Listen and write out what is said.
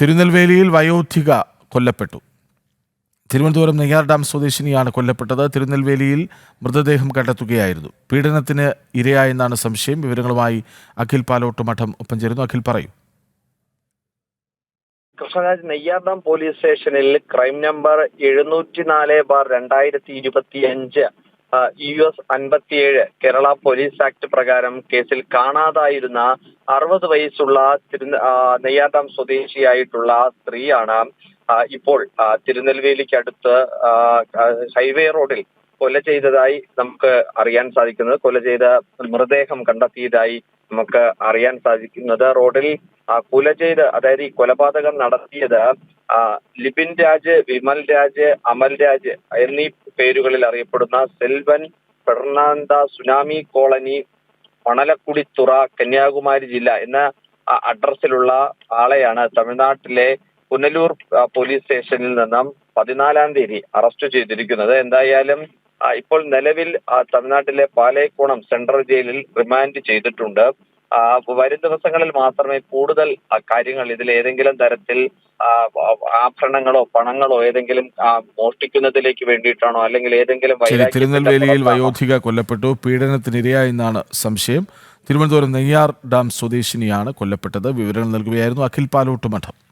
തിരുനെൽവേലിയിൽ വയോധിക കൊല്ലപ്പെട്ടു. തിരുവനന്തപുരം നെയ്യാർ ഡാം സ്വദേശിനിയാണ് കൊല്ലപ്പെട്ടത്. തിരുനെൽവേലിയിൽ മൃതദേഹം കണ്ടെത്തുകയായിരുന്നു. പീഡനത്തിന് ഇരയായെന്നാണ് സംശയം. വിവരങ്ങളുമായി അഖിൽ പാലോട്ട് മഠം ഒപ്പം ചേരുന്നു. അഖിൽ പറയൂ. കൃഷ്ണരാജ് നെയ്യാർഡാം പോലീസ് സ്റ്റേഷനിൽ ക്രൈം നമ്പർ എഴുന്നൂറ്റി നാല് ബാർ രണ്ടായിരത്തി ഇരുപത്തി അഞ്ച് യു എസ് അൻപത്തിയേഴ് കേരള പോലീസ് ആക്ട് പ്രകാരം കേസിൽ കാണാതായിരുന്ന അറുപത് വയസ്സുള്ള തിരുന നെയ്യാട്ടം സ്വദേശിയായിട്ടുള്ള സ്ത്രീയാണ് ഇപ്പോൾ തിരുനെൽവേലിക്ക് തിരുനെൽവേലിക്കടുത്ത് ഹൈവേ റോഡിൽ കൊല ചെയ്തതായി നമുക്ക് അറിയാൻ സാധിക്കുന്നത്. കൊല ചെയ്ത മൃതദേഹം കണ്ടെത്തിയതായി നമുക്ക് അറിയാൻ സാധിക്കുന്നത്. റോഡിൽ കൊല ചെയ്ത് അതായത് ഈ കൊലപാതകം നടത്തിയത് ലിബിൻ രാജ് വിമൽ രാജ് അമൽ രാജ് എന്നീ പേരുകളിൽ അറിയപ്പെടുന്ന Selvan Fernanda tsunami colony മണലക്കുടിത്തുറ Kanyakumari ജില്ല എന്ന അഡ്രസ്സിലുള്ള ആളെയാണ് തമിഴ്നാട്ടിലെ പുനലൂർ പോലീസ് സ്റ്റേഷനിൽ നിന്നും പതിനാലാം തീയതി അറസ്റ്റ് ചെയ്തിരിക്കുന്നത്. എന്തായാലും ഇപ്പോൾ നിലവിൽ തമിഴ്നാട്ടിലെ പാലേക്കോണം സെൻട്രൽ ജയിലിൽ റിമാൻഡ് ചെയ്തിട്ടുണ്ട്. വരും ദിവസങ്ങളിൽ മാത്രമേ കൂടുതൽ കാര്യങ്ങൾ ഇതിൽ ഏതെങ്കിലും തരത്തിൽ ആഭരണങ്ങളോ പണങ്ങളോ ഏതെങ്കിലും മോഷ്ടിക്കുന്നതിലേക്ക് വേണ്ടിയിട്ടാണോ അല്ലെങ്കിൽ ഏതെങ്കിലും തിരുനെൽവേലിയിൽ വയോധിക കൊല്ലപ്പെട്ടു. പീഡനത്തിനിരയായെന്നാണ് സംശയം. തിരുവനന്തപുരം നെയ്യാർ ഡാം സ്വദേശിനിയാണ് കൊല്ലപ്പെട്ടത്. വിവരങ്ങൾ നൽകുകയായിരുന്നു അഖിൽ പാലോട്ട് മഠം.